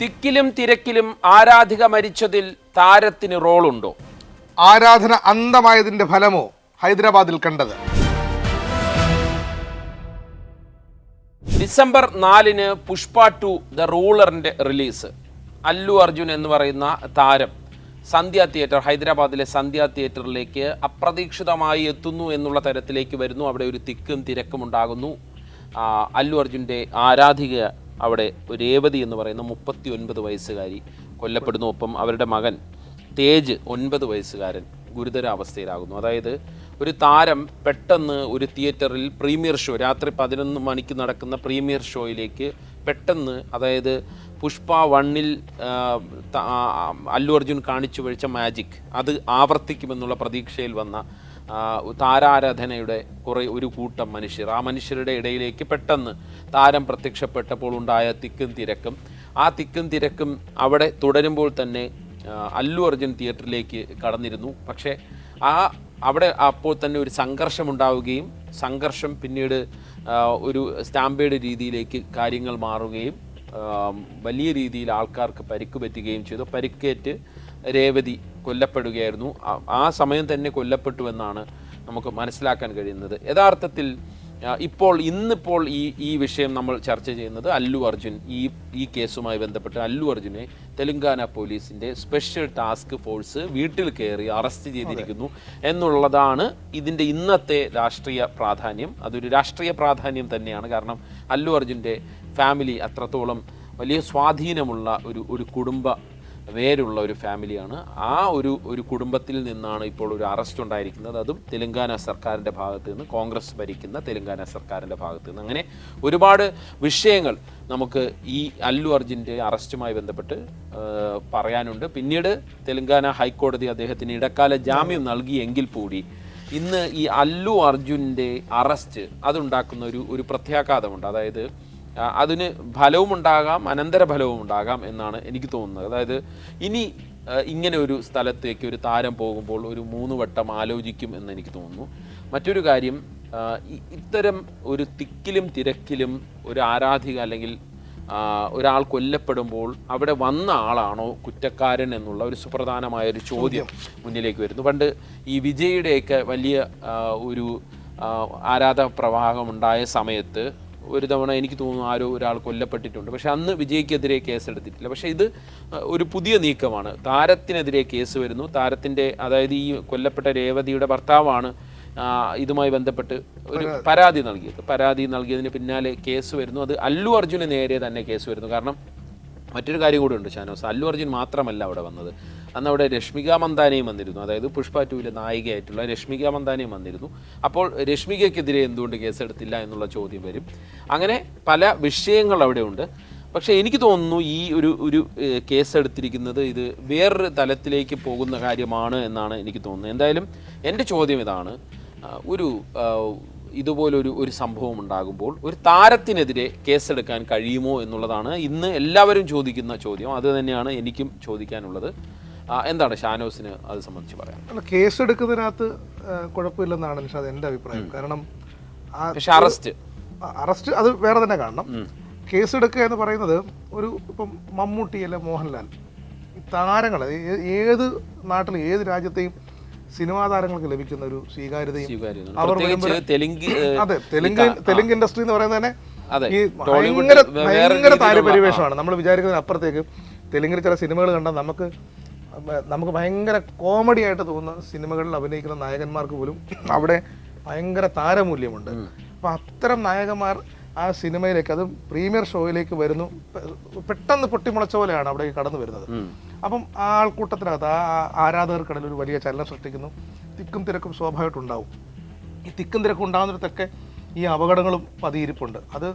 തിക്കിലും തിരക്കിലും ആരാധിക മരിച്ചതിൽ താരത്തിന് റോളുണ്ടോ? ആരാധന അന്തമായതിന്റെ ഫലമോ ഹൈദരാബാദിൽ കണ്ടത്? ഡിസംബർ നാലിന് പുഷ്പ ടു ദ റൂളറിന്റെ റിലീസ്. അല്ലു അർജുൻ എന്ന് പറയുന്ന താരം സന്ധ്യ തിയേറ്റർ ഹൈദരാബാദിലെ സന്ധ്യ തിയേറ്ററിലേക്ക് അപ്രതീക്ഷിതമായി എത്തുന്നു എന്നുള്ള തരത്തിലേക്ക് വരുന്നു. അവിടെ ഒരു തിക്കും തിരക്കും ഉണ്ടാകുന്നു. അല്ലു അർജുന്റെ ആരാധിക അവിടെ രേവതി എന്ന് പറയുന്ന മുപ്പത്തി ഒൻപത് വയസ്സുകാരി കൊല്ലപ്പെടുന്നു. ഒപ്പം അവരുടെ മകൻ തേജ് ഒൻപത് വയസ്സുകാരൻ ഗുരുതരാവസ്ഥയിലാകുന്നു. അതായത് ഒരു താരം പെട്ടെന്ന് ഒരു തിയേറ്ററിൽ പ്രീമിയർ ഷോ രാത്രി പതിനൊന്ന് മണിക്ക് നടക്കുന്ന പ്രീമിയർ ഷോയിലേക്ക് പെട്ടെന്ന് അതായത് പുഷ്പ വണ്ണിൽ അല്ലു അർജുൻ കാണിച്ചു വഴിച്ച മാജിക് അത് ആവർത്തിക്കുമെന്നുള്ള പ്രതീക്ഷയിൽ വന്ന താരാരാധനയുടെ കുറേ ഒരു കൂട്ടം മനുഷ്യർ. ആ മനുഷ്യരുടെ ഇടയിലേക്ക് പെട്ടെന്ന് താരം പ്രത്യക്ഷപ്പെട്ടപ്പോൾ ഉണ്ടായ തിക്കും തിരക്കും. ആ തിക്കും തിരക്കും അവിടെ തുടരുമ്പോൾ തന്നെ അല്ലു അർജുൻ തിയേറ്ററിലേക്ക് കടന്നിരുന്നു. പക്ഷേ ആ അവിടെ അപ്പോൾ തന്നെ ഒരു സംഘർഷം ഉണ്ടാവുകയും സംഘർഷം പിന്നീട് ഒരു സ്റ്റാമ്പേഡ് രീതിയിലേക്ക് കാര്യങ്ങൾ മാറുകയും വലിയ രീതിയിൽ ആൾക്കാർക്ക് പരിക്ക് പറ്റുകയും ചെയ്തു. പരിക്കേറ്റ് രേവതി കൊല്ലപ്പെടുകയായിരുന്നു. ആ- സമയം തന്നെ കൊല്ലപ്പെട്ടു എന്നാണ് നമുക്ക് മനസ്സിലാക്കാൻ കഴിയുന്നത്. യഥാർത്ഥത്തിൽ ഇപ്പോൾ ഇന്നിപ്പോൾ ഈ ഈ വിഷയം നമ്മൾ ചർച്ച ചെയ്യുന്നത് അല്ലു അർജുൻ ഈ ഈ കേസുമായി ബന്ധപ്പെട്ട് അല്ലു അർജുനെ തെലങ്കാന പോലീസിന്റെ സ്പെഷ്യൽ ടാസ്ക് ഫോഴ്സ് വീട്ടിൽ കയറി അറസ്റ്റ് ചെയ്തിരിക്കുന്നു എന്നുള്ളതാണ് ഇതിന്റെ ഇന്നത്തെ രാഷ്ട്രീയ പ്രാധാന്യം. അതൊരു രാഷ്ട്രീയ പ്രാധാന്യം തന്നെയാണ്. കാരണം അല്ലു അർജുന്റെ ഫാമിലി അത്രത്തോളം വലിയ സ്വാധീനമുള്ള ഒരു ഒരു കുടുംബ വേരുള്ള ഒരു ഫാമിലിയാണ്. ആ ഒരു ഒരു കുടുംബത്തിൽ നിന്നാണ് ഇപ്പോൾ ഒരു അറസ്റ്റ് ഉണ്ടായിരിക്കുന്നത്. അതും തെലങ്കാന സർക്കാരിന്റെ ഭാഗത്ത് നിന്ന് കോൺഗ്രസ് ഭരിക്കുന്ന തെലങ്കാന സർക്കാരിന്റെ ഭാഗത്ത് നിന്ന്. അങ്ങനെ ഒരുപാട് വിഷയങ്ങൾ നമുക്ക് ഈ അല്ലു അർജുന്റെ അറസ്റ്റുമായി ബന്ധപ്പെട്ട് പറയാനുണ്ട്. പിന്നീട് തെലങ്കാന ഹൈക്കോടതി അദ്ദേഹത്തിന് ഇടക്കാല ജാമ്യം നൽകിയെങ്കിൽ കൂടി ഇന്ന് ഈ അല്ലു അർജുന്റെ അറസ്റ്റ് അതുണ്ടാക്കുന്ന ഒരു ഒരു പ്രത്യാഘാതമുണ്ട്. അതായത് അതിന് ഫലവും ഉണ്ടാകാം അനന്തര ഫലവും ഉണ്ടാകാം എന്നാണ് എനിക്ക് തോന്നുന്നത്. അതായത് ഇനി ഇങ്ങനെ ഒരു സ്ഥലത്തേക്ക് ഒരു താരം പോകുമ്പോൾ ഒരു മൂന്ന് വട്ടം ആലോചിക്കും എന്ന് എനിക്ക് തോന്നുന്നു. മറ്റൊരു കാര്യം ഇത്തരം ഒരു തിക്കിലും തിരക്കിലും ഒരു ആരാധിക അല്ലെങ്കിൽ ഒരാൾ കൊല്ലപ്പെടുമ്പോൾ അവിടെ വന്ന ആളാണോ കുറ്റക്കാരൻ എന്നുള്ള ഒരു സുപ്രധാനമായ ഒരു ചോദ്യം. മുന്നിലേക്ക് വരുന്നു. പണ്ട് ഈ വിജയുടെയൊക്കെ വലിയ ഒരു ആരാധ പ്രവാഹം ഉണ്ടായ സമയത്ത് ഒരു തവണ എനിക്ക് തോന്നുന്നു ആരോ ഒരാൾ കൊല്ലപ്പെട്ടിട്ടുണ്ട്. പക്ഷെ അന്ന് വിജയ്ക്കെതിരെ കേസെടുത്തിട്ടില്ല. പക്ഷേ ഇത് ഒരു പുതിയ നീക്കമാണ്. താരത്തിനെതിരെ കേസ് വരുന്നു. താരത്തിന്റെ അതായത് ഈ കൊല്ലപ്പെട്ട രേവതിയുടെ ഭർത്താവാണ് ഇതുമായി ബന്ധപ്പെട്ട് ഒരു പരാതി നൽകിയത്. പരാതി നൽകിയതിന് പിന്നാലെ കേസ് വരുന്നു. അത് അല്ലു അർജുന് നേരെ തന്നെ കേസ് വരുന്നു. കാരണം മറ്റൊരു കാര്യം കൂടി ഉണ്ട് ഷാനോസ് അല്ലു അർജുൻ മാത്രമല്ല അവിടെ വന്നത്. അന്ന് അവിടെ രശ്മിക മന്ദാനയും വന്നിരുന്നു. അതായത് പുഷ്പ ടൂവിലെ നായികയായിട്ടുള്ള രശ്മിക മന്ദാനയും വന്നിരുന്നു. അപ്പോൾ രശ്മികയ്ക്കെതിരെ എന്തുകൊണ്ട് കേസെടുത്തില്ല എന്നുള്ള ചോദ്യം വരും. അങ്ങനെ പല വിഷയങ്ങൾ അവിടെ ഉണ്ട്. പക്ഷേ എനിക്ക് തോന്നുന്നു ഈ ഒരു ഒരു ഏഹ്, കേസെടുത്തിരിക്കുന്നത് ഇത് വേറൊരു തലത്തിലേക്ക് പോകുന്ന കാര്യമാണ് എന്നാണ് എനിക്ക് തോന്നുന്നത്. എന്തായാലും എന്റെ ചോദ്യം ഇതാണ്. ഒരു ഇതുപോലൊരു ഒരു സംഭവം ഉണ്ടാകുമ്പോൾ ഒരു താരത്തിനെതിരെ കേസെടുക്കാൻ കഴിയുമോ എന്നുള്ളതാണ് ഇന്ന് എല്ലാവരും ചോദിക്കുന്ന ചോദ്യം. അത് തന്നെയാണ് എനിക്കും ചോദിക്കാനുള്ളത്. എന്താണ് ഷാനോസിന് അത് സംബന്ധിച്ച് പറയാം അല്ല കേസെടുക്കുന്നതിനകത്ത് കുഴപ്പമില്ലെന്നാണ് നിഷാദ് എന്റെ അഭിപ്രായം. കാരണം പക്ഷെ അറസ്റ്റ്. അറസ്റ്റ് അത് വേറെ തന്നെ കാണണം. കേസെടുക്കുക എന്ന് പറയുന്നത് ഒരു ഇപ്പം മമ്മൂട്ടി അല്ലെ മോഹൻലാൽ താരങ്ങൾ ഏത് നാട്ടിൽ ഏത് രാജ്യത്തെയും സിനിമാ താരങ്ങൾക്ക് ലഭിക്കുന്ന ഒരു സ്വീകാര്യതയും അവർ തെലുങ്ക് അതെ തെലുങ്ക് തെലുങ്ക് ഇൻഡസ്ട്രി എന്ന് പറയുന്നത് തന്നെ ഈ ഭയങ്കര ഭയങ്കര താരപരിവേഷമാണ്. നമ്മൾ വിചാരിക്കുന്നതിന് അപ്പുറത്തേക്ക് തെലുങ്കിൽ ചില സിനിമകൾ കണ്ടാൽ നമുക്ക് നമുക്ക് ഭയങ്കര കോമഡി ആയിട്ട് തോന്നുന്ന സിനിമകളിൽ അഭിനയിക്കുന്ന നായകന്മാർക്ക് പോലും അവിടെ ഭയങ്കര താരമൂല്യമുണ്ട്. അപ്പം അത്തരം നായകന്മാർ ആ സിനിമയിലേക്ക് അത് പ്രീമിയർ ഷോയിലേക്ക് വരുന്നു. പെട്ടെന്ന് പൊട്ടിമുളച്ച പോലെയാണ് അവിടെ കടന്നു വരുന്നത്. അപ്പം ആ ആൾക്കൂട്ടത്തിനകത്ത് ആ ആ ആരാധകർക്കിടയിൽ ഒരു വലിയ ചലനം സൃഷ്ടിക്കുന്നു. തിക്കും തിരക്കും സ്വാഭാവികമായിട്ടുണ്ടാവും ഈ തിക്കും തിരക്കും ഉണ്ടാകുന്നിടത്തൊക്കെ ഈ അപകടങ്ങളും പതിയിരിപ്പുണ്ട്. അത്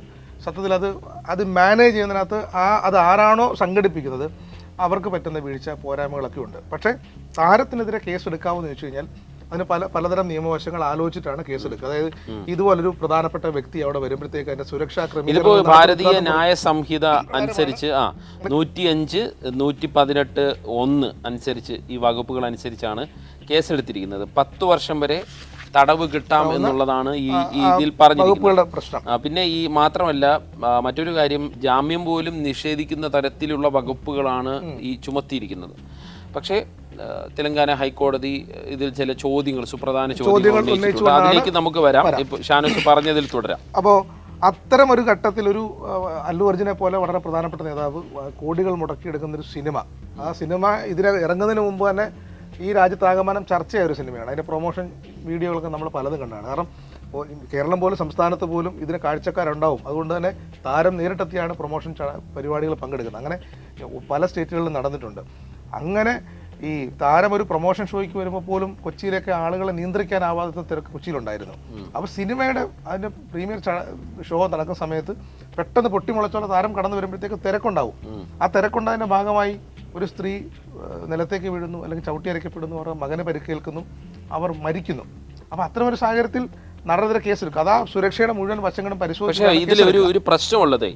സത്യത്തിൽ അത് അത് മാനേജ് ചെയ്യുന്നതിനകത്ത് ആ അത് ആരാണോ സംഘടിപ്പിക്കുന്നത് അവർക്ക് പറ്റുന്ന വീഴ്ച പോരായ്മകളൊക്കെ ഉണ്ട്. പക്ഷേ താരത്തിനെതിരെ കേസ് എടുക്കാമെന്ന് ചോദിച്ചു കഴിഞ്ഞാൽ അതിന് പല പലതരം നിയമവശങ്ങൾ ആലോചിച്ചിട്ടാണ് കേസെടുക്കുക. അതായത് ഇതുപോലൊരു പ്രധാനപ്പെട്ട വ്യക്തി അവിടെ വരുമ്പോഴത്തേക്ക് അതിന്റെ സുരക്ഷാ ഇതിപ്പോ ക്രമീകരണം ഭാരതീയ ന്യായ സംഹിത അനുസരിച്ച് ആ നൂറ്റിയഞ്ച് നൂറ്റി പതിനെട്ട് ഒന്ന് അനുസരിച്ച് ഈ വകുപ്പുകൾ അനുസരിച്ചാണ് കേസെടുത്തിരിക്കുന്നത്. പത്ത് വർഷം വരെ തടവ് കിട്ടാം എന്നുള്ളതാണ് ഈ ഇതിൽ പറഞ്ഞിരിക്കുന്നത്. വകുപ്പുകളുടെ പ്രശ്നം. പിന്നെ ഈ മാത്രമല്ല മറ്റൊരു കാര്യം ജാമ്യം പോലും നിഷേധിക്കുന്ന തരത്തിലുള്ള വകുപ്പുകളാണ് ഈ ചുമത്തിയിരിക്കുന്നത്. പക്ഷേ തെലങ്കാന ഹൈക്കോടതി ഇതിൽ ചില ചോദ്യങ്ങൾ സുപ്രധാന ചോദ്യങ്ങൾ ഉന്നയിച്ചിട്ടുണ്ട്. അതിലേക്ക് നമുക്ക് വരാം. ഇപ്പൊ ഷാനസ് പറഞ്ഞതിൽ തുടരാം. അപ്പോ അത്തരം ഒരു ഘട്ടത്തിൽ ഒരു അല്ലു അർജുനെ പോലെ വളരെ പ്രധാനപ്പെട്ട നേതാവ് കോടികൾ മുടക്കിയെടുക്കുന്ന ഒരു സിനിമ. ആ സിനിമ ഇതിനെ ഇറങ്ങുന്നതിന് മുമ്പ് തന്നെ ഈ രാജ്യത്താകമാനം ചർച്ചയായ ഒരു സിനിമയാണ്. അതിന്റെ പ്രൊമോഷൻ വീഡിയോകളൊക്കെ നമ്മൾ പലതും കണ്ടാണ്. കാരണം കേരളം പോലും സംസ്ഥാനത്ത് പോലും ഇതിന് കാഴ്ചക്കാരുണ്ടാവും. അതുകൊണ്ട് തന്നെ താരം നേരിട്ടെത്തിയാണ് പ്രൊമോഷൻ പരിപാടികൾ പങ്കെടുക്കുന്നത്. അങ്ങനെ പല സ്റ്റേറ്റുകളിലും നടന്നിട്ടുണ്ട്. അങ്ങനെ ഈ താരം ഒരു പ്രൊമോഷൻ ഷോയ്ക്ക് വരുമ്പോൾ പോലും കൊച്ചിയിലൊക്കെ ആളുകളെ നിയന്ത്രിക്കാനാവാത്ത തിരക്ക് കൊച്ചിയിലുണ്ടായിരുന്നു. അപ്പോൾ സിനിമയുടെ അതിന്റെ പ്രീമിയർ ഷോ നടക്കുന്ന സമയത്ത് പെട്ടെന്ന് പൊട്ടിമുളച്ചോളം താരം കടന്നു വരുമ്പോഴത്തേക്ക് തിരക്കുണ്ടാവും. ആ തിരക്കുണ്ടായതിന്റെ ഭാഗമായി ഒരു സ്ത്രീ നിലത്തേക്ക് വീഴുന്നു അല്ലെങ്കിൽ ചവിട്ടി അരയ്ക്കപ്പെടുന്നു അവരുടെ മകനെ പരിക്കേൽക്കുന്നു അവർ മരിക്കുന്നു. അപ്പോൾ അത്തരമൊരു സാഹചര്യത്തിൽ നടനെതിരെ കേസെടുക്കും അതാ സുരക്ഷയുടെ മുഴുവൻ വശങ്ങളും പരിശോധിച്ചു പക്ഷേ ഇതിൽ ഒരു ഒരു പ്രശ്നമുള്ളത്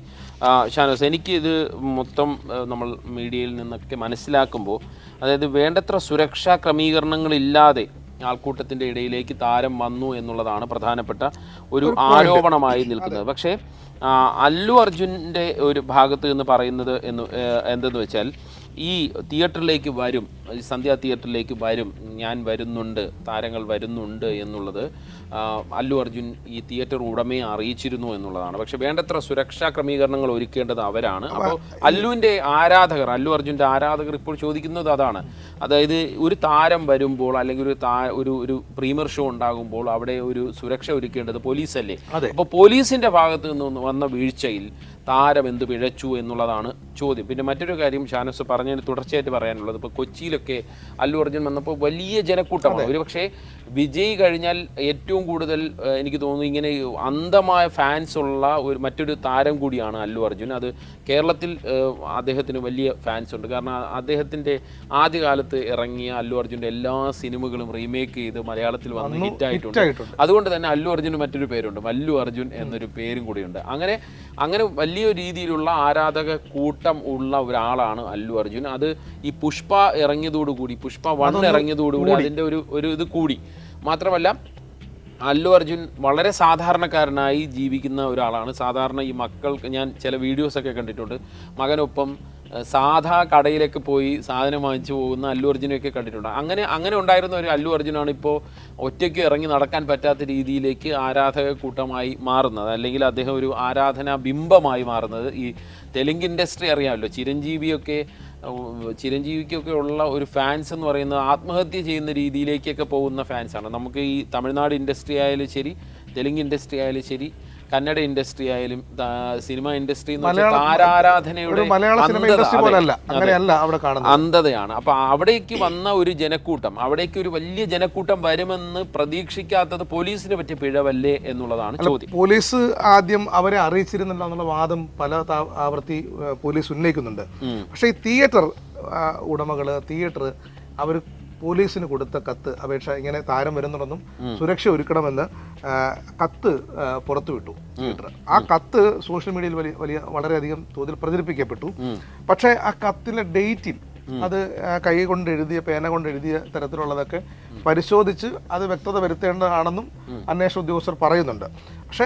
ഷാനോസ് എനിക്ക് ഇത് മൊത്തം നമ്മൾ മീഡിയയിൽ നിന്നൊക്കെ മനസ്സിലാക്കുമ്പോൾ അതായത് വേണ്ടത്ര സുരക്ഷാ ക്രമീകരണങ്ങളില്ലാതെ ആൾക്കൂട്ടത്തിന്റെ ഇടയിലേക്ക് താരം വന്നു എന്നുള്ളതാണ് പ്രധാനപ്പെട്ട ഒരു ആരോപണമായി നിൽക്കുന്നത്. പക്ഷേ അല്ലു അർജുന്റെ ഒരു ഭാഗത്ത് നിന്ന് പറയുന്നത് എന്ന് എന്തെന്ന് വെച്ചാൽ ഈ തിയേറ്ററിലേക്ക് വരും സന്ധ്യ തിയേറ്ററിലേക്ക് വരും ഞാൻ വരുന്നുണ്ട് താരങ്ങൾ വരുന്നുണ്ട് എന്നുള്ളത് അല്ലു അർജുൻ ഈ തിയേറ്റർ ഉടമയെ അറിയിച്ചിരുന്നു എന്നുള്ളതാണ്. പക്ഷെ വേണ്ടത്ര സുരക്ഷാ ക്രമീകരണങ്ങൾ ഒരുക്കേണ്ടത് അവരാണ്. അപ്പോൾ അല്ലുവിന്റെ ആരാധകർ അല്ലു അർജുന്റെ ആരാധകർ ഇപ്പോൾ ചോദിക്കുന്നത് അതാണ്. അതായത് ഒരു താരം വരുമ്പോൾ അല്ലെങ്കിൽ ഒരു താ ഒരു ഒരു പ്രീമിയർ ഷോ ഉണ്ടാകുമ്പോൾ അവിടെ ഒരു സുരക്ഷ ഒരുക്കേണ്ടത് പോലീസല്ലേ. അപ്പോൾ പോലീസിന്റെ ഭാഗത്ത് നിന്ന് വന്ന വീഴ്ചയിൽ താരം എന്ത് പിഴച്ചു എന്നുള്ളതാണ് ചോദ്യം. പിന്നെ മറ്റൊരു കാര്യം ഷാനസ് പറഞ്ഞതിന് തുടർച്ചയായിട്ട് പറയാനുള്ളത് ഇപ്പോൾ കൊച്ചിയിലൊക്കെ അല്ലു അർജുൻ വന്നപ്പോൾ വലിയ ജനക്കൂട്ടമാണ്. ഒരു പക്ഷേ വിജയ് കഴിഞ്ഞാൽ ഏറ്റവും കൂടുതൽ എനിക്ക് തോന്നുന്നു ഇങ്ങനെ അന്ധമായ ഫാൻസ് ഉള്ള ഒരു മറ്റൊരു താരം കൂടിയാണ് അല്ലു അർജുൻ. അത് കേരളത്തിൽ അദ്ദേഹത്തിന് വലിയ ഫാൻസ് ഉണ്ട്. കാരണം അദ്ദേഹത്തിന്റെ ആദ്യകാലത്ത് ഇറങ്ങിയ അല്ലു അർജുന്റെ എല്ലാ സിനിമകളും റീമേക്ക് ചെയ്ത് മലയാളത്തിൽ വന്ന് ഹിറ്റായിട്ടുണ്ട്. ഹിറ്റായിട്ടുണ്ട്. അതുകൊണ്ട് തന്നെ അല്ലു അർജുന് മറ്റൊരു പേരുണ്ട്. മല്ലു അർജുൻ എന്നൊരു പേരും കൂടിയുണ്ട്. അങ്ങനെ അങ്ങനെ വലിയ രീതിയിലുള്ള ആരാധക കൂട്ടം ഉള്ള ഒരാളാണ് അല്ലു അർജുൻ. അത് ഈ പുഷ്പ ഇറങ്ങിയതോടുകൂടി പുഷ്പ വൺ ഇറങ്ങിയതോടുകൂടി അതിന്റെ ഒരു ഒരു ഇത് കൂടി. മാത്രമല്ല അല്ലു അർജുൻ വളരെ സാധാരണക്കാരനായി ജീവിക്കുന്ന ഒരാളാണ്. സാധാരണ ഈ മക്കൾക്ക് ഞാൻ ചില വീഡിയോസൊക്കെ കണ്ടിട്ടുണ്ട്. മകനൊപ്പം സാധാ കടയിലേക്ക് പോയി സാധനം വാങ്ങിച്ചു പോകുന്ന അല്ലു അർജുനൊക്കെ കണ്ടിട്ടുണ്ട്. അങ്ങനെ അങ്ങനെ ഉണ്ടായിരുന്ന ഒരു അല്ലു അർജുനാണ് ഇപ്പോൾ ഒറ്റയ്ക്ക് ഇറങ്ങി നടക്കാൻ പറ്റാത്ത രീതിയിലേക്ക് ആരാധക കൂട്ടമായി മാറുന്നത്. അല്ലെങ്കിൽ അദ്ദേഹം ഒരു ആരാധനാ ബിംബമായി മാറുന്നത്. ഈ തെലുങ്ക് ഇൻഡസ്ട്രി അറിയാമല്ലോ. ചിരഞ്ജീവിയൊക്കെ ചിരഞ്ജീവിക്കൊക്കെ ഉള്ള ഒരു ഫാൻസ് എന്ന് പറയുന്നത് ആത്മഹത്യ ചെയ്യുന്ന രീതിയിലേക്കൊക്കെ പോകുന്ന ഫാൻസാണ്. നമുക്ക് ഈ തമിഴ്നാട് ഇൻഡസ്ട്രി ആയാലും ശരി തെലുങ്ക് ഇൻഡസ്ട്രി ആയാലും ശരി കന്നഡ ഇൻഡസ്ട്രി ആയാലും സിനിമ ഇൻഡസ്ട്രി താരാരാധനയുടെ അന്ധതയാണ്. അപ്പൊ അവിടേക്ക് വന്ന ഒരു ജനക്കൂട്ടം അവിടേക്ക് ഒരു വലിയ ജനക്കൂട്ടം വരുമെന്ന് പ്രതീക്ഷിക്കാത്തത് പോലീസിനെ പറ്റിയ പിഴവല്ലേ എന്നുള്ളതാണ് ചോദ്യം. പോലീസ് ആദ്യം അവരെ അറിയിച്ചിരുന്നില്ല എന്നുള്ള വാദം പല ആവർത്തി പോലീസ് ഉന്നയിക്കുന്നുണ്ട്. പക്ഷേ ഈ തിയേറ്റർ ഉടമകൾ തിയേറ്റർ അവർ പോലീസിന് കൊടുത്ത കത്ത് അപേക്ഷ ഇങ്ങനെ താരം വരുന്നുണ്ടെന്നും സുരക്ഷ ഒരുക്കണമെന്ന് കത്ത് പുറത്തുവിട്ടു. ട്വിറ്റർ ആ കത്ത് സോഷ്യൽ മീഡിയയിൽ വലിയ വലിയ വളരെയധികം തോതിൽ പ്രചരിപ്പിക്കപ്പെട്ടു. പക്ഷേ ആ കത്തിലെ ഡേറ്റിൽ അത് കൈ കൊണ്ട് എഴുതിയ പേന കൊണ്ട് എഴുതിയ തരത്തിലുള്ളതൊക്കെ പരിശോധിച്ച് അത് വ്യക്തത വരുത്തേണ്ടതാണെന്നും അന്വേഷണ ഉദ്യോഗസ്ഥർ പറയുന്നുണ്ട്. പക്ഷേ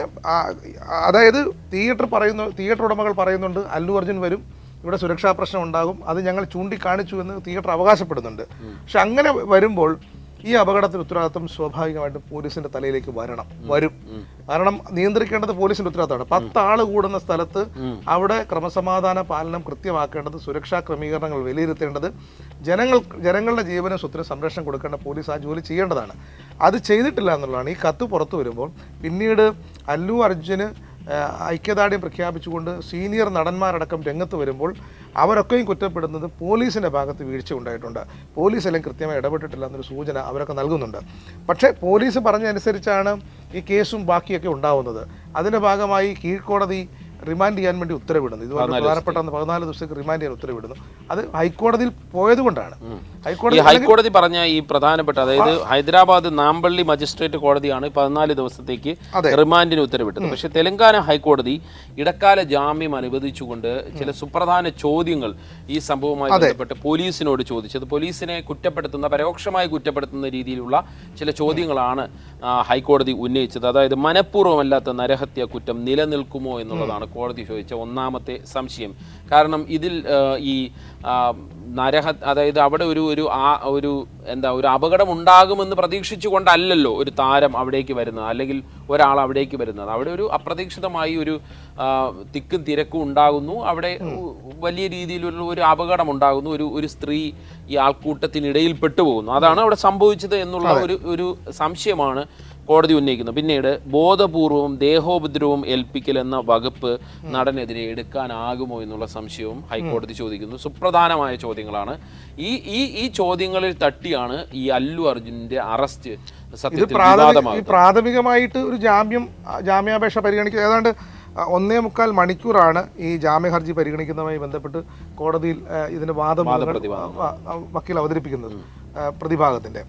അതായത് തിയേറ്റർ പറയുന്നു തിയേറ്റർ ഉടമകൾ പറയുന്നുണ്ട് അല്ലു അർജുൻ വരും ഇവിടെ സുരക്ഷാ പ്രശ്നം ഉണ്ടാകും. അത് ഞങ്ങൾ ചൂണ്ടിക്കാണിച്ചു എന്ന് തിയേറ്റർ അവകാശപ്പെടുന്നുണ്ട്. പക്ഷെ അങ്ങനെ വരുമ്പോൾ ഈ അപകടത്തിന് ഉത്തരവാദിത്വം സ്വാഭാവികമായിട്ടും പോലീസിന്റെ തലയിലേക്ക് വരണം. വരും. കാരണം നിയന്ത്രിക്കേണ്ടത് പോലീസിന്റെ ഉത്തരവാദിത്തമാണ്. പത്ത് ആൾ കൂടുന്ന സ്ഥലത്ത് അവിടെ ക്രമസമാധാന പാലനം കൃത്യമാക്കേണ്ടത് സുരക്ഷാ ക്രമീകരണങ്ങൾ വിലയിരുത്തേണ്ടത് ജനങ്ങൾ ജനങ്ങളുടെ ജീവനും സ്വത്തിനും സംരക്ഷണം കൊടുക്കേണ്ട പോലീസ് ആ ജോലി ചെയ്യേണ്ടതാണ്. അത് ചെയ്തിട്ടില്ല എന്നുള്ളതാണ്. ഈ കത്ത് പുറത്തു വരുമ്പോൾ പിന്നീട് അല്ലു അർജുന് ഐക്യദാർഢ്യം പ്രഖ്യാപിച്ചുകൊണ്ട് സീനിയർ നടന്മാരടക്കം രംഗത്ത് വരുമ്പോൾ അവരൊക്കെയും കുറ്റപ്പെടുന്നത് പോലീസിന്റെ ഭാഗത്ത് വീഴ്ച ഉണ്ടായിട്ടുണ്ട്. പോലീസ് എല്ലാം കൃത്യമായി ഇടപെട്ടിട്ടില്ല എന്നൊരു സൂചന അവരൊക്കെ നൽകുന്നുണ്ട്. പക്ഷേ പോലീസ് പറഞ്ഞതനുസരിച്ചാണ് ഈ കേസും ബാക്കിയൊക്കെ ഉണ്ടാവുന്നത്. അതിന്റെ ഭാഗമായി കീഴ്ക്കോടതി റിമാൻഡ് ചെയ്യാൻ വേണ്ടി ഉത്തരവിടുന്നു. ഇത് വളരെ പ്രധാനപ്പെട്ട പതിനാല് ദിവസത്തേക്ക് റിമാൻഡ് ചെയ്യാൻ ഉത്തരവിടുന്നു. അത് ഹൈക്കോടതിയിൽ പോയത് കൊണ്ടാണ് ഹൈക്കോടതി ഹൈക്കോടതി പറഞ്ഞ ഈ പ്രധാനപ്പെട്ട അതായത് ഹൈദരാബാദ് നാമ്പള്ളി മജിസ്ട്രേറ്റ് കോടതിയാണ് പതിനാല് ദിവസത്തേക്ക്. റിമാൻഡിന് ഉത്തരവിട്ടത്. പക്ഷെ തെലങ്കാന ഹൈക്കോടതി ഇടക്കാല ജാമ്യം അനുവദിച്ചുകൊണ്ട് ചില സുപ്രധാന ചോദ്യങ്ങൾ ഈ സംഭവവുമായി ബന്ധപ്പെട്ട് പോലീസിനോട് ചോദിച്ചത്. പോലീസിനെ കുറ്റപ്പെടുത്തുന്ന പരോക്ഷമായി കുറ്റപ്പെടുത്തുന്ന രീതിയിലുള്ള ചില ചോദ്യങ്ങളാണ് ഹൈക്കോടതി ഉന്നയിച്ചത്. അതായത് മനഃപൂർവമല്ലാത്ത നരഹത്യ കുറ്റം നിലനിൽക്കുമോ എന്നുള്ളതാണ് കോടതി ചോദിച്ച ഒന്നാമത്തെ സംശയം. കാരണം ഇതിൽ ഈ നരഹ അതായത് അവിടെ ഒരു ഒരു ആ ഒരു എന്താ ഒരു അപകടം ഉണ്ടാകുമെന്ന് പ്രതീക്ഷിച്ചുകൊണ്ടല്ലല്ലോ ഒരു താരം അവിടേക്ക് വരുന്നത്. അല്ലെങ്കിൽ ഒരാൾ അവിടേക്ക് വരുന്നത്. അവിടെ ഒരു അപ്രതീക്ഷിതമായി ഒരു തിക്കും തിരക്കും ഉണ്ടാകുന്നു. അവിടെ വലിയ രീതിയിലുള്ള ഒരു അപകടം ഉണ്ടാകുന്നു ഒരു ഒരു സ്ത്രീ ഈ ആൾക്കൂട്ടത്തിനിടയിൽ പെട്ടുപോകുന്നു അതാണ് അവിടെ സംഭവിച്ചത് എന്നുള്ള ഒരു ഒരു സംശയമാണ്. കോടതി ഉന്നയിക്കുന്നു. പിന്നീട് ബോധപൂർവവും ദേഹോപദ്രവവും ഏൽപ്പിക്കൽ എന്ന വകുപ്പ് നടനെതിരെ എടുക്കാനാകുമോ എന്നുള്ള സംശയവും ഹൈക്കോടതി ചോദിക്കുന്നു. സുപ്രധാനമായ ചോദ്യങ്ങളാണ്. ഈ ഈ ഈ ചോദ്യങ്ങളിൽ തട്ടിയാണ് ഈ അല്ലു അർജുനന്റെ അറസ്റ്റ് സത്യത്തിൽ പ്രാഥമികമായിട്ട് ഒരു ജാമ്യം ജാമ്യാപേക്ഷ പരിഗണിക്കുക ഏതാണ്ട് ഒന്നേ മുക്കാൽ മണിക്കൂറാണ് ഈ ജാമ്യ ഹർജി പരിഗണിക്കുന്നതുമായി ബന്ധപ്പെട്ട് കോടതിയിൽ ഇതിന് വാദം വക്കീൽ അവതരിപ്പിക്കുന്നത്. പ്രതിഭാഗത്തിന്റെ.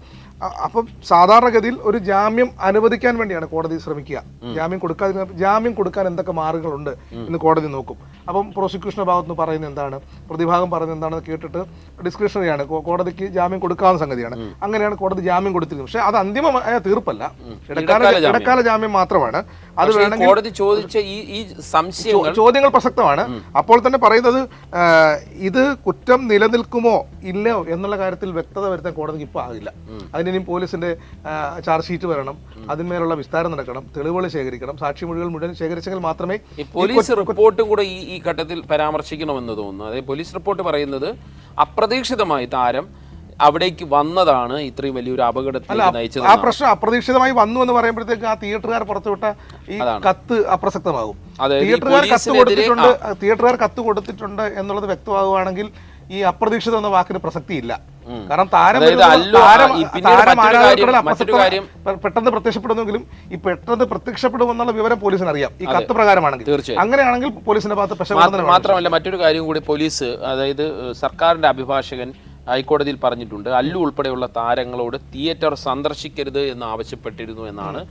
അപ്പം സാധാരണഗതിയിൽ ഒരു ജാമ്യം അനുവദിക്കാൻ വേണ്ടിയാണ് കോടതി ശ്രമിക്കുക. ജാമ്യം കൊടുക്കാതിരുന്ന ജാമ്യം കൊടുക്കാൻ എന്തൊക്കെ മാർഗങ്ങളുണ്ട് എന്ന് കോടതി നോക്കും. അപ്പം പ്രോസിക്യൂഷന്റെ ഭാഗത്ത് നിന്ന് പറയുന്നത് എന്താണ്? പ്രതിഭാഗം പറയുന്നത് എന്താണെന്ന് കേട്ടിട്ട് ഡിസ്ക്രിപ്ഷണറിയാണ് കോടതിക്ക് ജാമ്യം കൊടുക്കാവുന്ന സംഗതിയാണ്. അങ്ങനെയാണ് കോടതി ജാമ്യം കൊടുത്തിരുന്നത് പക്ഷേ അത് അന്തിമമായ തീർപ്പല്ല. ഇടക്കാല ഇടക്കാല ജാമ്യം. മാത്രമാണ്. അത് വേണമെങ്കിൽ കോടതി ചോദിച്ച ഈ ഈ സംശയങ്ങൾ ചോദ്യങ്ങൾ പ്രസക്തമാണ്. അപ്പോൾ തന്നെ പറയുന്നത് ഇത് കുറ്റം നിലനിൽക്കുമോ ഇല്ലയോ എന്നുള്ള കാര്യത്തിൽ വ്യക്തത വരുത്താൻ കോടതിക്ക് ഇപ്പോൾ ആകില്ല. അതിനിയും പോലീസിന്റെ ചാർജ് ഷീറ്റ് വരണം. അതിന്മേലുള്ള വിസ്താരം നടക്കണം. തെളിവുകൾ ശേഖരിക്കണം. സാക്ഷിമൊഴികൾ മുഴുവൻ ശേഖരിച്ചെങ്കിൽ മാത്രമേ പോലീസ് റിപ്പോർട്ടും കൂടെ ഈ ഈ ഘട്ടത്തിൽ പരാമർശിക്കണമെന്ന് തോന്നുന്നു. അതായത് പോലീസ് റിപ്പോർട്ട് പറയുന്നത് അപ്രതീക്ഷിതമായി താരം അവിടേക്ക് വന്നതാണ് ഇത്രയും വലിയൊരു അപകടത്തിലേക്ക് നയിച്ചത് ആ പ്രശ്നം അപ്രതീക്ഷിതമായി വന്നു എന്ന് പറയുമ്പോഴത്തേക്ക് ആ തിയേറ്ററുകാർ പുറത്തുവിട്ട ഈ കത്ത് അപ്രസക്തമാകും. തിയേറ്ററുകാർ കത്ത് കൊടുത്തിട്ടുണ്ട് തിയേറ്ററുകാർ കത്ത് കൊടുത്തിട്ടുണ്ട് എന്നുള്ളത് വ്യക്തമാകുവാണെങ്കിൽ ഈ അപ്രതീക്ഷിതം എന്ന വാക്കിന് പ്രസക്തിയില്ല. കാരണം താരം പെട്ടെന്ന് പ്രത്യക്ഷപ്പെടുന്നെങ്കിലും ഈ പെട്ടെന്ന് പ്രത്യക്ഷപ്പെടുമെന്നുള്ള വിവരം പോലീസിന് അറിയാം ഈ കത്ത് പ്രകാരമാണെങ്കിൽ. അങ്ങനെയാണെങ്കിൽ പോലീസിന്റെ ഭാഗത്ത് മാത്ര- മാത്രമല്ല മറ്റൊരു കാര്യം കൂടി പോലീസ് അതായത് സർക്കാരിന്റെ അഭിഭാഷകൻ ഹൈക്കോടതിയിൽ പറഞ്ഞിട്ടുണ്ട് അല്ലു ഉൾപ്പെടെയുള്ള താരങ്ങളോട് തിയേറ്റർ സന്ദർശിക്കരുത് എന്ന് ആവശ്യപ്പെട്ടിരുന്നു എന്നാണ്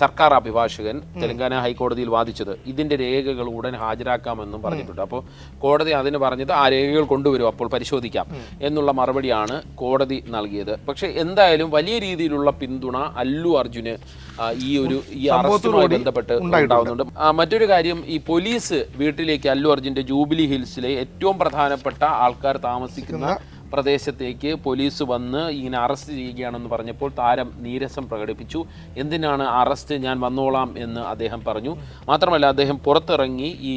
സർക്കാർ അഭിഭാഷകൻ തെലങ്കാന ഹൈക്കോടതിയിൽ വാദിച്ചത് ഇതിന്റെ രേഖകൾ ഉടൻ ഹാജരാക്കാമെന്നും പറഞ്ഞിട്ടുണ്ട്. അപ്പോൾ കോടതി അതിന് പറഞ്ഞത് ആ രേഖകൾ കൊണ്ടുവരും അപ്പോൾ പരിശോധിക്കാം എന്നുള്ള മറുപടിയാണ് കോടതി നൽകിയത്. പക്ഷേ എന്തായാലും വലിയ രീതിയിലുള്ള പിന്തുണ അല്ലു അർജുന് ഈ ഒരു ഈ അറസ്റ്റുമായി ബന്ധപ്പെട്ട് ഉണ്ടാകുന്നുണ്ട് മറ്റൊരു കാര്യം ഈ പോലീസ് വീട്ടിലേക്ക് അല്ലു അർജുന്റെ ജൂബിലി ഹിൽസിലെ ഏറ്റവും പ്രധാനപ്പെട്ട ആൾക്കാർ താമസിക്കുന്ന പ്രദേശത്തേക്ക് പോലീസ് വന്ന് ഇങ്ങനെ അറസ്റ്റ് ചെയ്യുകയാണെന്ന് പറഞ്ഞപ്പോൾ താരം നീരസം പ്രകടിപ്പിച്ചു. എന്തിനാണ് അറസ്റ്റ് ഞാൻ വന്നോളാം എന്ന് അദ്ദേഹം പറഞ്ഞു. മാത്രമല്ല അദ്ദേഹം പുറത്തിറങ്ങി ഈ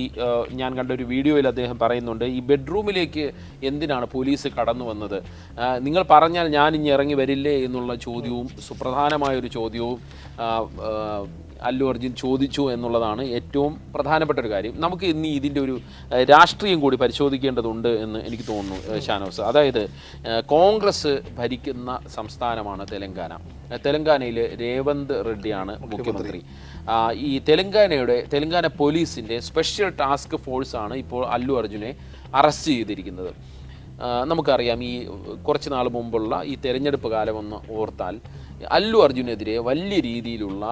ഞാൻ കണ്ട ഒരു വീഡിയോയിൽ അദ്ദേഹം പറയുന്നുണ്ട് ഈ ബെഡ്റൂമിലേക്ക് എന്തിനാണ് പോലീസ് കടന്നു വന്നത്? നിങ്ങൾ പറഞ്ഞാൽ ഞാൻ ഇനി ഇറങ്ങി വരില്ലേ എന്നുള്ള ചോദ്യവും സുപ്രധാനമായ ഒരു ചോദ്യവും അല്ലു അർജുൻ ചോദിച്ചു എന്നുള്ളതാണ് ഏറ്റവും പ്രധാനപ്പെട്ട ഒരു കാര്യം. നമുക്ക് ഇനി ഇതിന്റെ ഒരു രാഷ്ട്രീയം കൂടി പരിശോധിക്കേണ്ടതുണ്ട് എന്ന് എനിക്ക് തോന്നുന്നു ഷാനോസ് അതായത് കോൺഗ്രസ് ഭരിക്കുന്ന സംസ്ഥാനമാണ് തെലങ്കാന. തെലങ്കാനയിൽ രേവന്ത് റെഡ്ഡിയാണ് മുഖ്യമന്ത്രി. ഈ തെലങ്കാനയുടെ തെലങ്കാന പോലീസിന്റെ സ്പെഷ്യൽ ടാസ്ക് ഫോഴ്സാണ് ഇപ്പോൾ അല്ലു അർജുനെ അറസ്റ്റ് ചെയ്തിരിക്കുന്നത്. നമുക്കറിയാം ഈ കുറച്ച് നാൾ മുമ്പുള്ള ഈ തെരഞ്ഞെടുപ്പ് കാലമൊന്ന് ഓർത്താൽ അല്ലു അർജുനെതിരെ വലിയ രീതിയിലുള്ള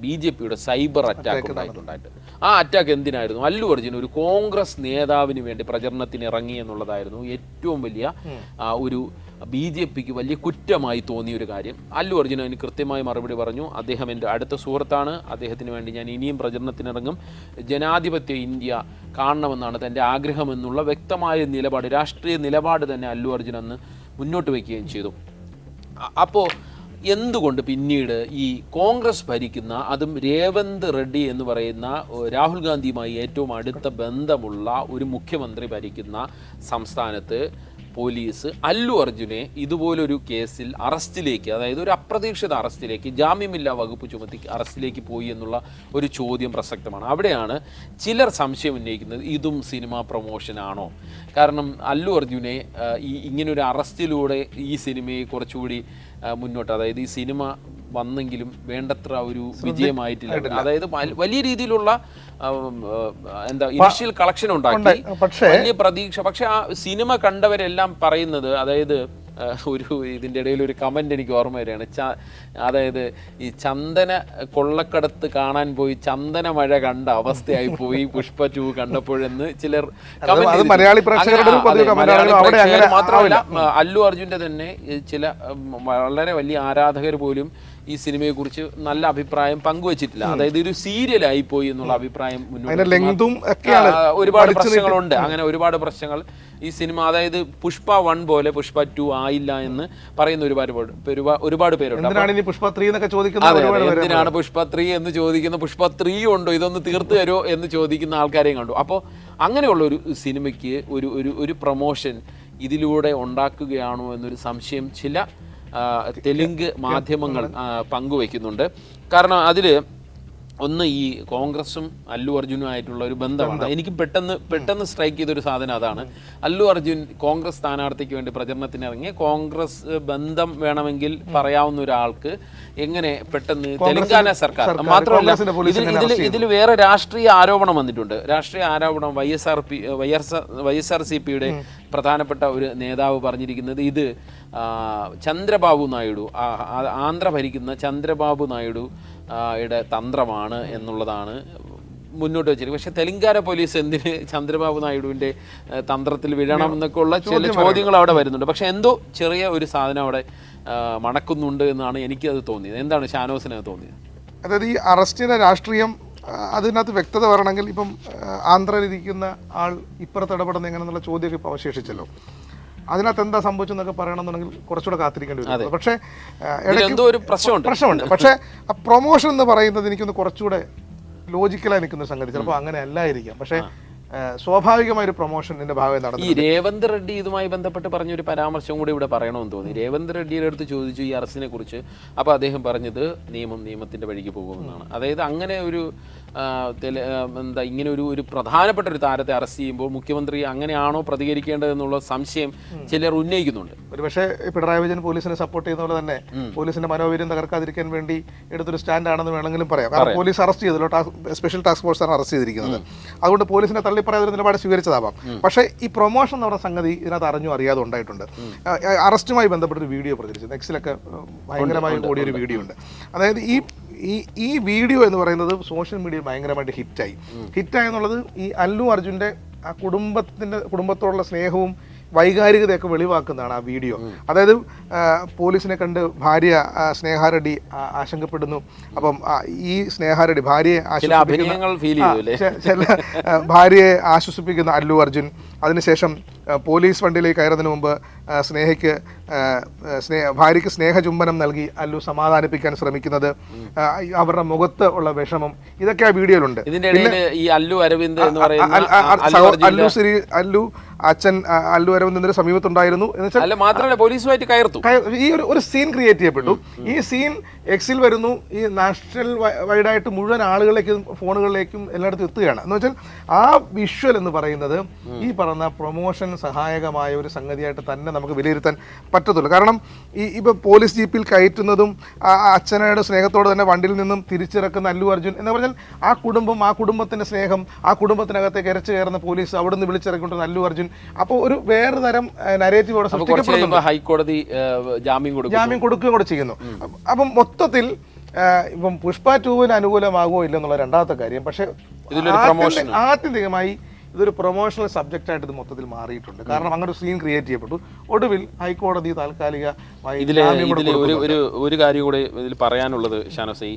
ബി ജെ പിയുടെ സൈബർ അറ്റാക്ക് ഉണ്ടായിട്ടുണ്ടായിട്ട് ആ അറ്റാക്ക് എന്തിനായിരുന്നു? അല്ലു അർജുൻ ഒരു കോൺഗ്രസ് നേതാവിന് വേണ്ടി പ്രചരണത്തിന് ഇറങ്ങി എന്നുള്ളതായിരുന്നു ഏറ്റവും വലിയ ഒരു ബി ജെ പിക്ക് വലിയ കുറ്റമായി തോന്നിയ ഒരു കാര്യം. അല്ലു അർജുൻ അതിന് കൃത്യമായി മറുപടി പറഞ്ഞു. അദ്ദേഹം എന്റെ അടുത്ത സുഹൃത്താണ്. അദ്ദേഹത്തിന് വേണ്ടി ഞാൻ ഇനിയും പ്രചരണത്തിനിറങ്ങും. ജനാധിപത്യ ഇന്ത്യ കാണണമെന്നാണ് തന്റെ ആഗ്രഹമെന്നുള്ള വ്യക്തമായ നിലപാട് രാഷ്ട്രീയ നിലപാട് തന്നെ അല്ലു അർജുൻ അന്ന് മുന്നോട്ട് വയ്ക്കുകയും ചെയ്തു. അപ്പോൾ എന്തുകൊണ്ട് പിന്നീട് ഈ കോൺഗ്രസ് ഭരിക്കുന്ന അതും രേവന്ത് റെഡ്ഡി എന്ന് പറയുന്ന രാഹുൽ ഗാന്ധിയുമായി ഏറ്റവും അടുത്ത ബന്ധമുള്ള ഒരു മുഖ്യമന്ത്രി ഭരിക്കുന്ന സംസ്ഥാനത്ത് പോലീസ് അല്ലു അർജുനെ ഇതുപോലൊരു കേസിൽ അറസ്റ്റിലേക്ക് അതായത് ഒരു അപ്രതീക്ഷിത അറസ്റ്റിലേക്ക് ജാമ്യമില്ലാ വകുപ്പ് ചുമത്തി അറസ്റ്റിലേക്ക് പോയി എന്നുള്ള ഒരു ചോദ്യം പ്രസക്തമാണ്. അവിടെയാണ് ചിലർ സംശയം ഉന്നയിക്കുന്നത് ഇതും സിനിമ പ്രൊമോഷനാണോ കാരണം അല്ലു അർജുനെ ഈ ഇങ്ങനൊരു അറസ്റ്റിലൂടെ ഈ സിനിമയെ കുറച്ചുകൂടി മുന്നോട്ട്. അതായത് ഈ സിനിമ വന്നെങ്കിലും വേണ്ടത്ര ഒരു വിജയമായിട്ടില്ല. അതായത് വലിയ രീതിയിലുള്ള എന്താ ഇനിഷ്യൽ കളക്ഷൻ ഉണ്ടാക്കി. പക്ഷേ വലിയ പ്രതീക്ഷ. പക്ഷെ ആ സിനിമ കണ്ടവരെല്ലാം പറയുന്നത് അതായത് ഒരു ഇതിന്റെ ഇടയിൽ ഒരു കമന്റ് എനിക്ക് ഓർമ്മ വരികയാണ്. ച- അതായത് ഈ ചന്ദന കൊള്ളക്കടത്ത് കാണാൻ പോയി ചന്ദന മഴ കണ്ട അവസ്ഥയായി പോയി പുഷ്പ ടു കണ്ടപ്പോഴെന്ന് ചിലർ മലയാളി മാത്രമല്ല അല്ലു അർജുന്റെ തന്നെ ചില വളരെ വലിയ ആരാധകർ പോലും ഈ സിനിമയെ കുറിച്ച് നല്ല അഭിപ്രായം പങ്കുവച്ചിട്ടില്ല. അതായത് ഒരു സീരിയലായി പോയി എന്നുള്ള അഭിപ്രായം ഒരുപാട് പ്രശ്നങ്ങളുണ്ട്. അങ്ങനെ ഒരുപാട് പ്രശ്നങ്ങൾ. ഈ സിനിമ അതായത് പുഷ്പ വൺ പോലെ പുഷ്പ ടു ആയില്ല എന്ന് പറയുന്ന ഒരുപാട് ഒരുപാട് പേരുണ്ട്. പുഷ്പ ത്രീ എന്നൊക്കെ ചോദിക്കുന്നത് എന്തിനാണ് പുഷ്പ ത്രീ എന്ന് ചോദിക്കുന്ന പുഷ്പ ത്രീ ഉണ്ടോ? ഇതൊന്ന് തീർത്തു തരുമോ എന്ന് ചോദിക്കുന്ന ആൾക്കാരെയും കണ്ടു. അപ്പോൾ അങ്ങനെയുള്ള ഒരു സിനിമയ്ക്ക് ഒരു ഒരു പ്രൊമോഷൻ ഇതിലൂടെ ഉണ്ടാക്കുകയാണോ എന്നൊരു സംശയം ചില തെലുങ്ക് മാധ്യമങ്ങൾ പങ്കുവയ്ക്കുന്നുണ്ട്. കാരണം അതിൽ ഒന്ന് ഈ കോൺഗ്രസും അല്ലു അർജുനും ആയിട്ടുള്ള ഒരു ബന്ധമാണ്. എനിക്ക് പെട്ടെന്ന് പെട്ടെന്ന് സ്ട്രൈക്ക് ചെയ്തൊരു സാധനം അതാണ്. അല്ലു അർജുൻ കോൺഗ്രസ് സ്ഥാനാർത്ഥിക്ക് വേണ്ടി പ്രചരണത്തിന് ഇറങ്ങി കോൺഗ്രസ് ബന്ധം വേണമെങ്കിൽ പറയാവുന്ന ഒരാൾക്ക് എങ്ങനെ പെട്ടെന്ന് തെലങ്കാന സർക്കാർ മാത്രമല്ല ഇതിൽ ഇതിൽ വേറെ രാഷ്ട്രീയ ആരോപണം വന്നിട്ടുണ്ട്. രാഷ്ട്രീയ ആരോപണം Y S R P Y S Y S R C പിയുടെ പ്രധാനപ്പെട്ട ഒരു നേതാവ് പറഞ്ഞിരിക്കുന്നത് ഇത് ചന്ദ്രബാബു നായിഡു ആന്ധ്ര ഭരിക്കുന്ന ചന്ദ്രബാബു നായിഡു യുടെ തന്ത്രമാണ് എന്നുള്ളതാണ് മുന്നോട്ട് വെച്ചിരിക്കുന്നത്. പക്ഷേ തെലങ്കാന പോലീസ് എന്തിന് ചന്ദ്രബാബു നായിഡുവിന്റെ തന്ത്രത്തിൽ വീഴണം എന്നൊക്കെ ഉള്ള ചില ചോദ്യങ്ങൾ അവിടെ വരുന്നുണ്ട്. പക്ഷേ എന്തോ ചെറിയ ഒരു സാധനം അവിടെ മണക്കുന്നുണ്ട് എന്നാണ് എനിക്കത് തോന്നിയത്. എന്താണ് ഷാനോസിന് അത് തോന്നിയത്? അതായത് ഈ അറസ്റ്റിന്റെ രാഷ്ട്രീയം അതിനകത്ത് വ്യക്തത വരണമെങ്കിൽ ഇപ്പം ആന്ധ്രയിൽ ആന്ധ്രയിലിരിക്കുന്ന ആൾ ഇപ്പുറത്ത് ഇടപെടുന്ന എങ്ങനെയെന്നുള്ള ചോദ്യമൊക്കെ ഇപ്പോൾ അവശേഷിച്ചല്ലോ. അതിനകത്ത് എന്താ സംഭവിച്ചെന്നൊക്കെ പറയണമെന്നുണ്ടെങ്കിൽ കുറച്ചുകൂടെ കാത്തിരിക്കേണ്ടി വരും. പക്ഷേ എന്തോ ഒരു പ്രശ്നമുണ്ട്. പ്രശ്നമുണ്ട്. പക്ഷേ പ്രൊമോഷൻ എന്ന് പറയുന്നത് എനിക്കൊന്ന് കുറച്ചുകൂടെ ലോജിക്കലായി നിൽക്കുന്ന സംഗതി. ചിലപ്പോൾ അങ്ങനെ അല്ലായിരിക്കാം. പക്ഷേ സ്വാഭാവികമായ ഒരു പ്രൊമോഷന്റെ ഭാഗമായി നടന്നു ഈ രേവന്ത് റെഡ്ഡി ഇതുമായി ബന്ധപ്പെട്ട് പറഞ്ഞൊരു പരാമർശം കൂടി ഇവിടെ പറയണമെന്ന് തോന്നി. രേവന്ത് റെഡ്ഡിയുടെ അടുത്ത് ചോദിച്ചു ഈ അറസ്റ്റിനെ കുറിച്ച്. അപ്പോൾ അദ്ദേഹം പറഞ്ഞത് നിയമം നിയമത്തിന്റെ വഴിക്ക് പോകുമെന്നാണ്. അതായത് അങ്ങനെ ഒരു എന്താ ഇങ്ങനെ ഒരു ഒരു പ്രധാനപ്പെട്ട ഒരു താരത്തെ അറസ്റ്റ് ചെയ്യുമ്പോൾ മുഖ്യമന്ത്രി അങ്ങനെയാണോ പ്രതികരിക്കേണ്ടതെന്നുള്ള സംശയം ചിലർ ഉന്നയിക്കുന്നുണ്ട്. ഒരു പക്ഷേ പിണറായി വിജയൻ പോലീസിനെ സപ്പോർട്ട് ചെയ്യുന്ന പോലെ തന്നെ പോലീസിന്റെ മനോവീര്യം തകർക്കാതിരിക്കാൻ വേണ്ടി എടുത്തൊരു സ്റ്റാൻഡ് ആണെന്ന് വേണമെങ്കിലും പറയാം. കാരണം പോലീസ് അറസ്റ്റ് ചെയ്തല്ലോ. സ്പെഷ്യൽ ടാസ്ക് ഫോഴ്സ് ആണ് അറസ്റ്റ് ചെയ്തിരിക്കുന്നത്. അതുകൊണ്ട് പോലീസിനെ തള്ളി പറയാതൊരു നിലപാട് സ്വീകരിച്ചതാവാം. പക്ഷേ ഈ പ്രൊമോഷൻ എന്ന് പറഞ്ഞ സംഗതി ഇതിനകത്ത് അറിഞ്ഞു അറിയാതെ ഉണ്ടായിട്ടുണ്ട്. അറസ്റ്റുമായി ബന്ധപ്പെട്ടൊരു വീഡിയോ പ്രചരിച്ചു നെക്സിലൊക്കെ ഭയങ്കരമായി ഓടിയൊരു വീഡിയോ ഉണ്ട്. അതായത് ഈ ഈ ഈ വീഡിയോ എന്ന് പറയുന്നത് സോഷ്യൽ മീഡിയ ഭയങ്കരമായിട്ട് ഹിറ്റായി. ഹിറ്റായി എന്നുള്ളത് ഈ അല്ലു അർജുന്റെ ആ കുടുംബത്തിന്റെ കുടുംബത്തോടുള്ള സ്നേഹവും വൈകാരികതയൊക്കെ വെളിവാക്കുന്നതാണ് ആ വീഡിയോ. അതായത് പോലീസിനെ കണ്ട് ഭാര്യ സ്നേഹാരടി ആശങ്കപ്പെടുന്നു. അപ്പം ഈ സ്നേഹാരടി ഭാര്യയെ ചില ഭാര്യയെ ആശ്വസിപ്പിക്കുന്ന അല്ലു അർജുൻ. അതിനുശേഷം പോലീസ് വണ്ടിയിലേക്ക് കയറുന്നതിന് മുമ്പ് സ്നേഹയ്ക്ക് സ്നേഹ ഭാര്യയ്ക്ക് സ്നേഹചുംബനം നൽകി അല്ലു സമാധാനിപ്പിക്കാൻ ശ്രമിക്കുന്നത് അവരുടെ മുഖത്ത് ഉള്ള വിഷമം ഇതൊക്കെ ആ വീഡിയോയിലുണ്ട്. ഈ അല്ലു അരവിന്ദ് എന്ന് പറയുന്ന അല്ലു ശ്രീ അല്ലു അച്ഛൻ അല്ലു അരവിന്ദന്റെ സമീപത്തുണ്ടായിരുന്നു എന്ന് വെച്ചാൽ അല്ല മാത്രമല്ല പോലീസുമായിട്ട് കയർത്തു. ഈ ഒരു ഒരു സീൻ ക്രിയേറ്റ് ചെയ്യപ്പെട്ടു. ഈ സീൻ എക്സിൽ വരുന്നു ഈ നാഷണൽ വൈഡായിട്ട് മുഴുവൻ ആളുകളിലേക്കും ഫോണുകളിലേക്കും എല്ലായിടത്തും എത്തുകയാണ്. എന്ന് വെച്ചാൽ ആ വിഷ്വൽ എന്ന് പറയുന്നത് ഈ പറഞ്ഞ പ്രൊമോഷൻ സഹായകമായ ഒരു സംഗതിയായിട്ട് തന്നെ നമുക്ക് വിലയിരുത്താൻ പറ്റത്തുള്ളൂ. കാരണം ഈ ഇപ്പോൾ പോലീസ് ജീപ്പിൽ കയറ്റുന്നതും അച്ഛനയുടെ സ്നേഹത്തോടെ തന്നെ വണ്ടിയിൽ നിന്നും തിരിച്ചിറക്കുന്ന അല്ലു അർജുൻ എന്ന് പറഞ്ഞാൽ ആ കുടുംബം ആ കുടുംബത്തിന്റെ സ്നേഹം ആ കുടുംബത്തിനകത്തേക്ക് ഇരച്ചു കയറുന്ന പോലീസ് അവിടുന്ന് വിളിച്ചിറക്കൊണ്ടിരുന്ന അല്ലു അർജുൻ. അപ്പോൾ ഒരു വേറെ തരം നരേറ്റീവ് അവിടെ ഹൈക്കോടതി ജാമ്യം കൊടുക്കും. ജാമ്യം കൊടുക്കുകയും കൂടെ ചെയ്യുന്നു. അപ്പ- മൊത്തത്തിൽ ഇപ്പം പുഷ്പ ടൂവിന് അനുകൂലമാകുമോ ഇല്ലെന്നുള്ള രണ്ടാമത്തെ കാര്യം. പക്ഷേ. ആത്യന്തികമായി ഇതൊരു പ്രൊമോഷണൽ സബ്ജക്റ്റ് ആയിട്ട് ഇത് മൊത്തത്തിൽ മാറിയിട്ടുണ്ട്. കാരണം അങ്ങനെ ഒരു സീൻ ക്രിയേറ്റ് ചെയ്യപ്പെട്ടു. ഒടുവിൽ ഹൈക്കോടതി താൽക്കാലിക ഇതിൽ ഒരു ഒരു ഒരു കാര്യം കൂടെ ഇതിൽ പറയാനുള്ളത് ഷാനോസി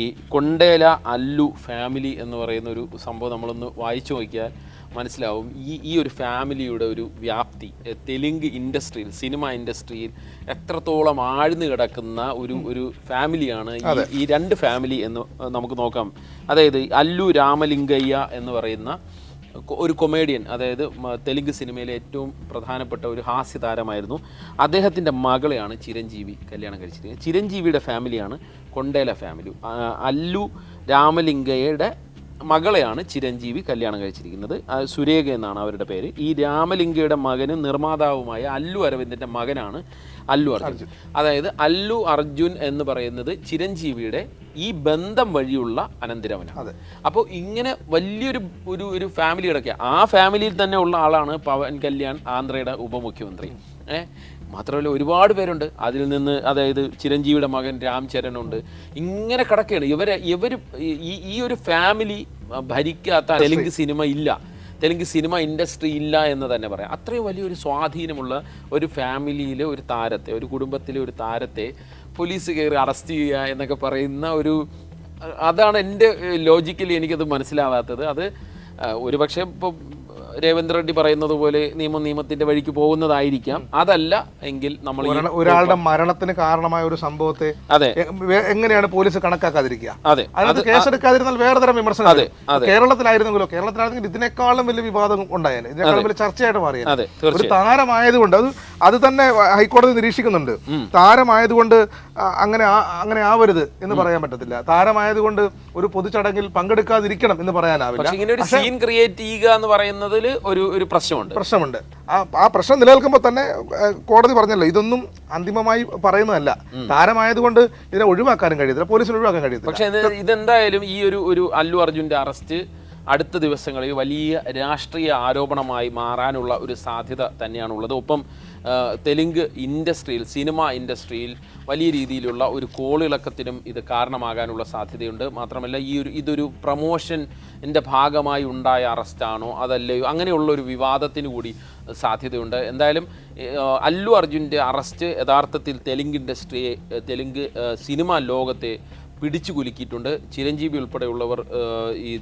ഈ കൊണ്ടേല അല്ലു ഫാമിലി എന്ന് പറയുന്ന ഒരു സംഭവം നമ്മളൊന്ന് വായിച്ചു നോക്കിയാൽ മനസ്സിലാവും. ഈ ഈ ഒരു ഫാമിലിയുടെ ഒരു വ്യാപ്തി തെലുങ്ക് ഇൻഡസ്ട്രിയിൽ സിനിമ ഇൻഡസ്ട്രിയിൽ എത്രത്തോളം ആഴ്ന്നു കിടക്കുന്ന ഒരു ഒരു ഫാമിലിയാണ് ഈ രണ്ട് ഫാമിലി എന്ന് നമുക്ക് നോക്കാം. അതായത് അല്ലു രാമലിംഗയ്യ എന്ന് പറയുന്ന ഒരു കൊമേഡിയൻ അതായത് തെലുങ്ക് സിനിമയിലെ ഏറ്റവും പ്രധാനപ്പെട്ട ഒരു ഹാസ്യ താരമായിരുന്നു. അദ്ദേഹത്തിന്റെ മകളെയാണ് ചിരഞ്ജീവി കല്യാണം കഴിച്ചിരിക്കുന്നത്. ചിരഞ്ജീവിയുടെ ഫാമിലിയാണ് കൊണ്ടേല ഫാമിലി അല്ലു രാമലിംഗയുടെ മകളെയാണ് ചിരഞ്ജീവി കല്യാണം കഴിച്ചിരിക്കുന്നത്. സുരേഖ എന്നാണ് അവരുടെ പേര്. ഈ രാമലിംഗയുടെ മകനും നിർമ്മാതാവുമായ അല്ലു അരവിന്ദന്റെ മകനാണ് അല്ലു അർജുൻ. അതായത് അല്ലു അർജുൻ എന്ന് പറയുന്നത് ചിരഞ്ജീവിയുടെ ഈ ബന്ധം വഴിയുള്ള അനന്തരവനാണ്. അപ്പോൾ ഇങ്ങനെ വലിയൊരു ഒരു ഒരു ഫാമിലി കിടക്കുക ആ ഫാമിലിയിൽ തന്നെ ഉള്ള ആളാണ് പവൻ കല്യാൺ ആന്ധ്രയുടെ ഉപമുഖ്യമന്ത്രി. ഏഹ് മാത്രമല്ല ഒരുപാട് പേരുണ്ട്. അതിൽ നിന്ന് അതായത് ചിരഞ്ജീവിയുടെ മകൻ രാം ചരണുണ്ട് ഇങ്ങനെ കിടക്കുകയാണ് ഇവരെ ഇവർ ഈ ഈ ഒരു ഫാമിലി ഭരിക്കാത്ത തെലുങ്ക് സിനിമ ഇല്ല. തെലുങ്ക് സിനിമ ഇൻഡസ്ട്രി ഇല്ല എന്ന് തന്നെ പറയാം. അത്രയും വലിയൊരു സ്വാധീനമുള്ള ഒരു ഫാമിലിയിലെ ഒരു താരത്തെ ഒരു കുടുംബത്തിലെ ഒരു താരത്തെ പോലീസ് കയറി അറസ്റ്റ് ചെയ്യുക എന്നൊക്കെ പറയുന്ന ഒരു അതാണ് എന്റെ ലോജിക്കലി എനിക്കത് മനസ്സിലാവാത്തത്. അത് ഒരു പക്ഷേ ഇപ്പോൾ രേവന്ത് റെഡ്ഡി പറയുന്നത് പോലെ നിയമം നിയമത്തിന്റെ വഴിക്ക് പോകുന്നതായിരിക്കാം. അതല്ല എങ്കിൽ നമ്മൾ ഒരാളുടെ മരണത്തിന് കാരണമായ ഒരു സംഭവത്തെ അതെ. എങ്ങനെയാണ് പോലീസ് കണക്കാക്കാതിരിക്കുക? അതെ. അതിനകത്ത് കേസെടുക്കാതിരുന്നാൽ വേറെ തരം വിമർശനം അതെ, കേരളത്തിലായിരുന്നെങ്കിലോ കേരളത്തിലായിരുന്നെങ്കിൽ ഇതിനേക്കാളും വലിയ വിവാദം ഉണ്ടായാലും ഇതിനേക്കാളും വലിയ ചർച്ചയായിട്ട് മാറിയത് ഒരു താരമായതുകൊണ്ട് അത് അത് തന്നെ ഹൈക്കോടതി നിരീക്ഷിക്കുന്നുണ്ട്. താരമായതുകൊണ്ട് അങ്ങനെ അങ്ങനെ ആവരുത് എന്ന് പറയാൻ പറ്റത്തില്ല. താരമായതുകൊണ്ട് ഒരു പൊതുചടങ്ങിൽ പങ്കെടുക്കാതിരിക്കണം എന്ന് പറയാനാവില്ല. ഇങ്ങനെ ഒരു സീൻ ക്രിയേറ്റ് ചെയ്യുക എന്ന് ഒരു ഒരു പ്രശ്നമുണ്ട്. പ്രശ്നമുണ്ട്. ആ ആ പ്രശ്നം നിലനിൽക്കുമ്പോൾ തന്നെ കോടതി പറഞ്ഞല്ലോ ഇതൊന്നും അന്തിമമായി പറയുന്നതല്ല. താരമായതുകൊണ്ട് ഇതിനെ ഒഴിവാക്കാനും കഴിയത്തില്ല പോലീസിന് ഒഴിവാക്കാൻ കഴിയത്തില്ല. പക്ഷേ ഇത് ഇതെന്തായാലും ഈ ഒരു ഒരു അല്ലു അർജുന്റെ അറസ്റ്റ് അടുത്ത ദിവസങ്ങളിൽ വലിയ രാഷ്ട്രീയ ആരോപണമായി മാറാനുള്ള ഒരു സാധ്യത തന്നെയാണുള്ളത്. ഒപ്പം തെലുങ്ക് ഇൻഡസ്ട്രിയിൽ സിനിമ ഇൻഡസ്ട്രിയിൽ വലിയ രീതിയിലുള്ള ഒരു കോളിളക്കത്തിനും ഇത് കാരണമാകാനുള്ള സാധ്യതയുണ്ട്. മാത്രമല്ല ഈ ഒരു ഇതൊരു പ്രമോഷന്റെ ഭാഗമായി ഉണ്ടായ അറസ്റ്റാണോ അതല്ലയോ അങ്ങനെയുള്ള ഒരു വിവാദത്തിന് കൂടി സാധ്യതയുണ്ട്. എന്തായാലും അല്ലു അർജുന്റെ അറസ്റ്റ് യഥാർത്ഥത്തിൽ തെലുങ്ക് ഇൻഡസ്ട്രിയെ തെലുങ്ക് സിനിമ സിനിമാ ലോകത്തെ പിടിച്ചു കുലുക്കിയിട്ടുണ്ട്. ചിരഞ്ജീവി ഉൾപ്പെടെയുള്ളവർ ഈ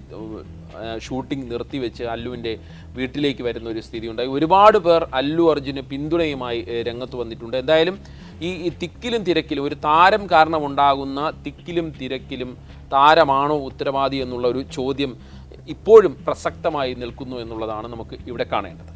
ഷൂട്ടിംഗ് നിർത്തിവെച്ച് അല്ലുവിന്റെ വീട്ടിലേക്ക് വരുന്ന ഒരു സ്ഥിതി ഉണ്ടായി ഒരുപാട് പേർ അല്ലു അർജുന് പിന്തുണയുമായി രംഗത്ത് വന്നിട്ടുണ്ട്. എന്തായാലും ഈ തിക്കിലും തിരക്കിലും ഒരു താരം കാരണമുണ്ടാകുന്ന തിക്കിലും തിരക്കിലും താരമാണോ ഉത്തരവാദി എന്നുള്ള ഒരു ചോദ്യം ഇപ്പോഴും പ്രസക്തമായി നിൽക്കുന്നു എന്നുള്ളതാണ് നമുക്ക് ഇവിടെ കാണേണ്ടത്.